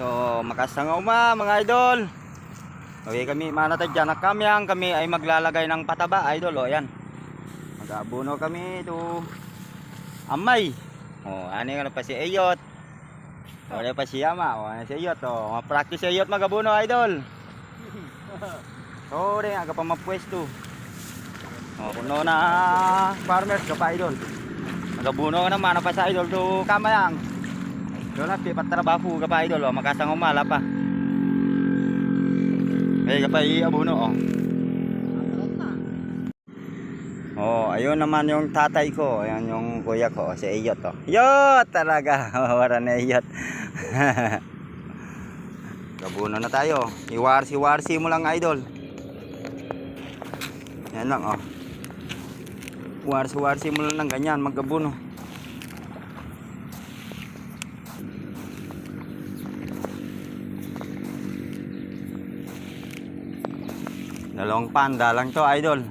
So, makasanga uma mga idol. Okay kami, manatad dyan kamyang kami ay maglalagay ng pataba idol. O, yan. Mag-abuno kami to Amay. O, ano yung pa si Eyot. O, ano pa si Yama. O, ano si Eyot. O, ma-practice si Eyot mag-abuno idol. So, rin, aga pa mapwesto. O, kuno na farmers ka pa idol. Magabuno ka naman pa sa idol to kamayang. Doon na pipat trabaho ka pa idol, oh. makasang umala pa. Kaya ka pa iabuno oh. Oh, ayun naman yung tatay ko, ayun yung kuya ko, si Iyot oh. Iyot talaga, wala na Iyot. Gabuno na tayo. Iwarsi-warsi mo lang idol. Yan lang oh. Warsi-warsi mo lang ng ganyan, maggabuno. Dalawang panda lang to, idol.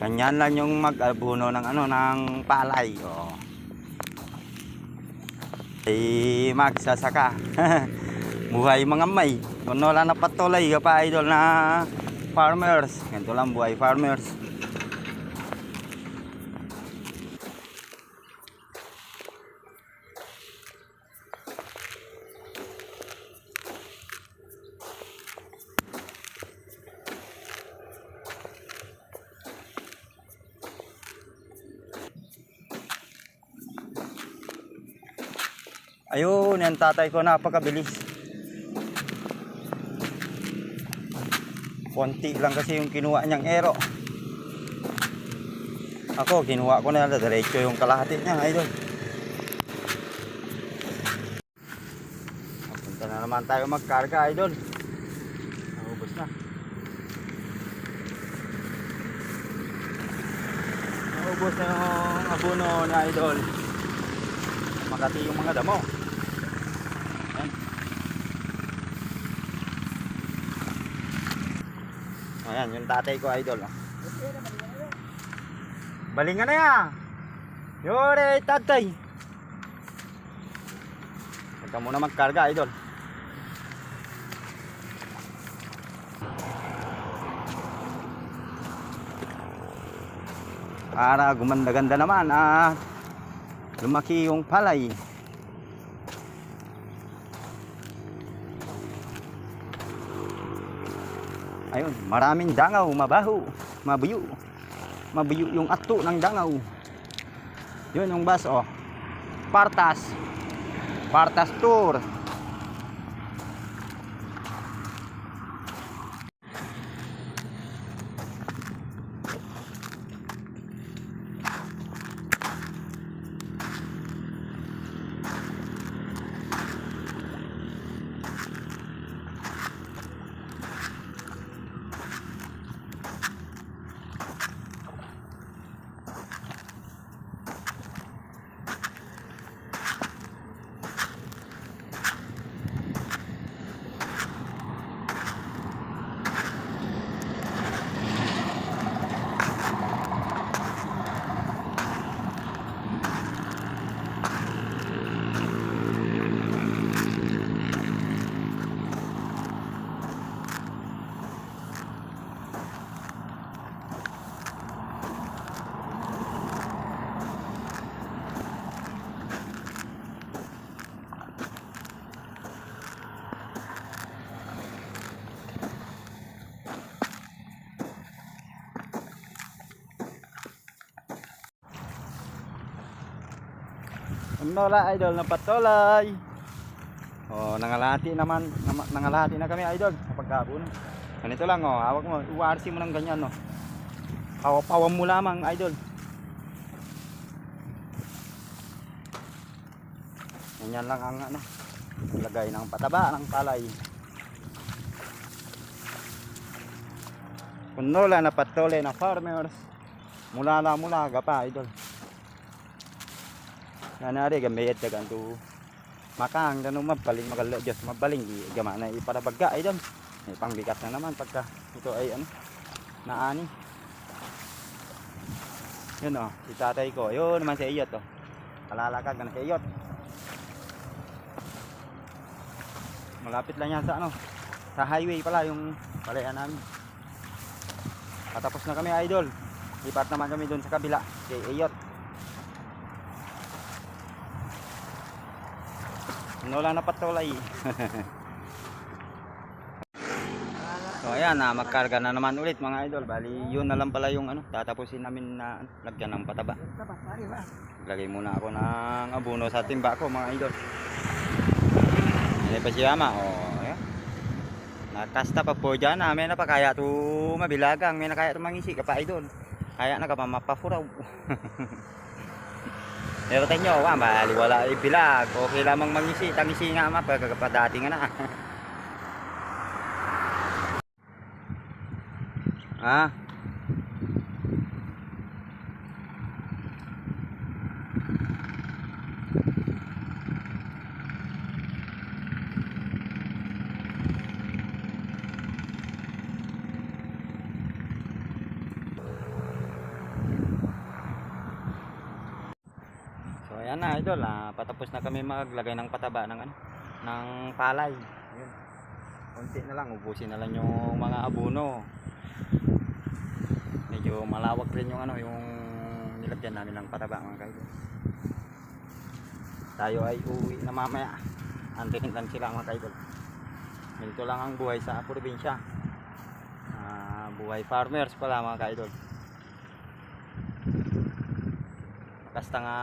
Ganyan lang yung mag-abuno ng ano ng palay. Oh. Ay magsasaka. buhay mga may. Kung wala na patuloy ka pa idol na farmers. Ganito lang buhay farmers. Ayun, yan tatay ko napakabilis. Konti lang kasi yung kinuha niyang ero. Ako, kinuha ko na diretso yung kalahati niya, idol. Punta na naman tayo magkarga, idol. Naubos na. Naubos na yung abono na idol. Makati yung mga damo. Ayan, yung tatay ko idol. Oh. Balingan na ya. Yore, tatay. Huwag ka muna magkarga, idol. Para gumanda-ganda naman, ah, lumaki yung palay. Ayun, maraming dangaw, mabaho, mabuyo. Mabuyo yung ato ng dangaw. Yun yung bus, oh. Partas. Partas Tour. Nola idol na patolay. Oh, nangalati naman, nama- nangalati na kami idol sa pagkabon. Ganito lang oh, hawak mo, uwarsi mo ng ganyan oh. Pawapawam mo lamang idol. Ganyan lang ang ano, lagay ng pataba ng palay. Kunola na patole na farmers. Mula na mula gapa idol. Nanari gamayat ka ganto makang ganun mabaling magalo Diyos mabaling di gama na iparabagga ay dam may pangbigat na naman pagka ito ay ano naani yun o si tatay ko yun naman si Iyot o kalalakag na si Iyot Malapit lang yan sa ano. Sa highway pala yung palayan namin. Patapos na kami idol. Lipat naman kami doon sa kabila. Kay Ayot. Wala na patulay. so ayan, na magkarga na naman ulit mga idol. Bali, yun na lang pala yung ano, tatapusin namin na ano, lagyan ng pataba. Lagay muna ako ng abuno sa timba ko mga idol. Ini pa si Ama. Oh. Nakasta pa po dyan. Ah, may na pa kaya to mabilagang. May na kaya to mangisi ka pa idol. Kaya na ka. Pero tanyo, wa, bali wala ibilag. Okay lamang mangisi. Tangisi nga ma, pagkakapadati nga na. ah, ayan na idol, ah, patapos na kami maglagay ng pataba ng ano, ng palay. Ayun. Konti na lang, ubusin na lang yung mga abuno. Medyo malawak rin yung ano, yung nilagyan namin ng pataba mga kaidol. Tayo ay uwi na mamaya. Antihin lang sila mga kaidol. Ganito lang ang buhay sa probinsya. Ah, buhay farmers pala mga kaidol. Basta nga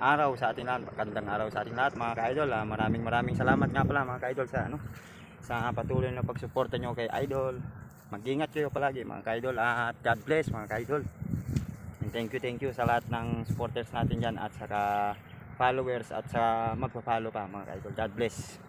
araw sa atin lahat, magandang araw sa atin lahat mga ka-idol. ah. Maraming maraming salamat nga pala mga ka-idol sa ano sa patuloy na pagsuporta nyo kay idol. Mag-ingat kayo palagi mga ka-idol at God bless mga ka-idol. And thank you, thank you sa lahat ng supporters natin dyan at saka followers at sa magpa-follow pa mga ka-idol. God bless.